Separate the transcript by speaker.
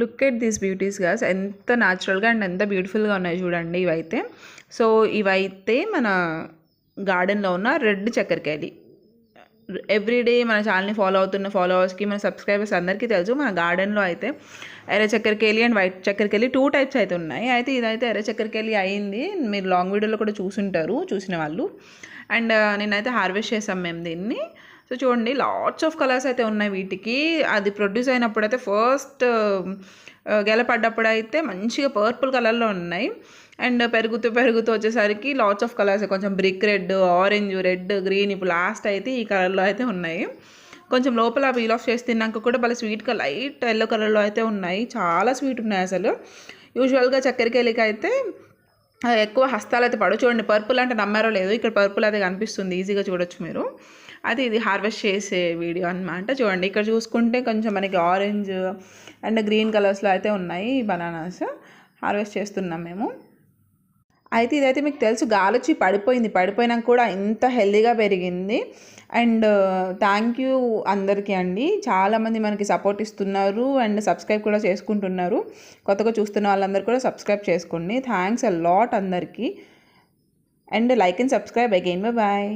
Speaker 1: Look at these beauties గాస్ ఎంత న్యాచురల్గా అండ్ ఎంత బ్యూటిఫుల్గా ఉన్నాయి చూడండి ఇవైతే. సో ఇవైతే మన గార్డెన్లో ఉన్న రెడ్ చక్కెరకాయలు. ఎవ్రీడే మన ఛానల్ని ఫాలో అవుతున్న ఫాలోవర్స్కి మన సబ్స్క్రైబర్స్ అందరికీ తెలుసు మన గార్డెన్లో అయితే ఎర్ర చక్కెరకేలి అండ్ వైట్ చక్కెరకేలి టూ టైప్స్ అయితే ఉన్నాయి. అయితే ఇదైతే ఎర్ర చక్కెరకేలి అయింది. మీరు లాంగ్ వీడియోలో కూడా చూసుంటారు చూసిన వాళ్ళు. అండ్ నేనైతే హార్వెస్ట్ చేసాం మేము దీన్ని. సో చూడండి లాట్స్ ఆఫ్ కలర్స్ అయితే ఉన్నాయి వీటికి. అది ప్రొడ్యూస్ అయినప్పుడు అయితే ఫస్ట్ గెలపడ్డప్పుడు అయితే మంచిగా పర్పుల్ కలర్లో ఉన్నాయి. అండ్ పెరుగుతూ పెరుగుతూ వచ్చేసరికి లాట్స్ ఆఫ్ కలర్స్ కొంచెం brick red orange red green ఇప్పుడు లాస్ట్ అయితే ఈ కలర్లో అయితే ఉన్నాయి. కొంచెం లోపల పీల్ ఆఫ్ చేసి తిన్నాక కూడా భలే స్వీట్గా లైట్ ఎల్లో కలర్లో అయితే ఉన్నాయి. చాలా స్వీట్ ఉన్నాయి అసలు. యూజువల్గా చక్కెరకేళికి అయితే ఎక్కువ హస్తాలు అయితే పడు చూడండి పర్పుల్ అంటే నమ్మారో లేదు ఇక్కడ పర్పుల్ అయితే కనిపిస్తుంది. ఈజీగా చూడొచ్చు మీరు. అది ఇది హార్వెస్ట్ చేసే వీడియో అన్నమాట. చూడండి ఇక్కడ చూసుకుంటే కొంచెం మనకి ఆరెంజ్ అండ్ గ్రీన్ కలర్స్లో అయితే ఉన్నాయి బనానాస్ హార్వెస్ట్ చేస్తున్నాం మేము. అయితే ఇదైతే మీకు తెలుసు గాలొచ్చి పడిపోయింది. పడిపోయినాక కూడా ఇంత హెల్దీగా పెరిగింది. అండ్ థ్యాంక్ యూ అందరికీ అండి. చాలామంది మనకి సపోర్ట్ ఇస్తున్నారు అండ్ సబ్స్క్రైబ్ కూడా చేసుకుంటున్నారు. కొత్తగా చూస్తున్న వాళ్ళందరూ కూడా సబ్స్క్రైబ్ చేసుకోండి. థ్యాంక్స్ అ లాట్ అందరికీ. And like and subscribe again bye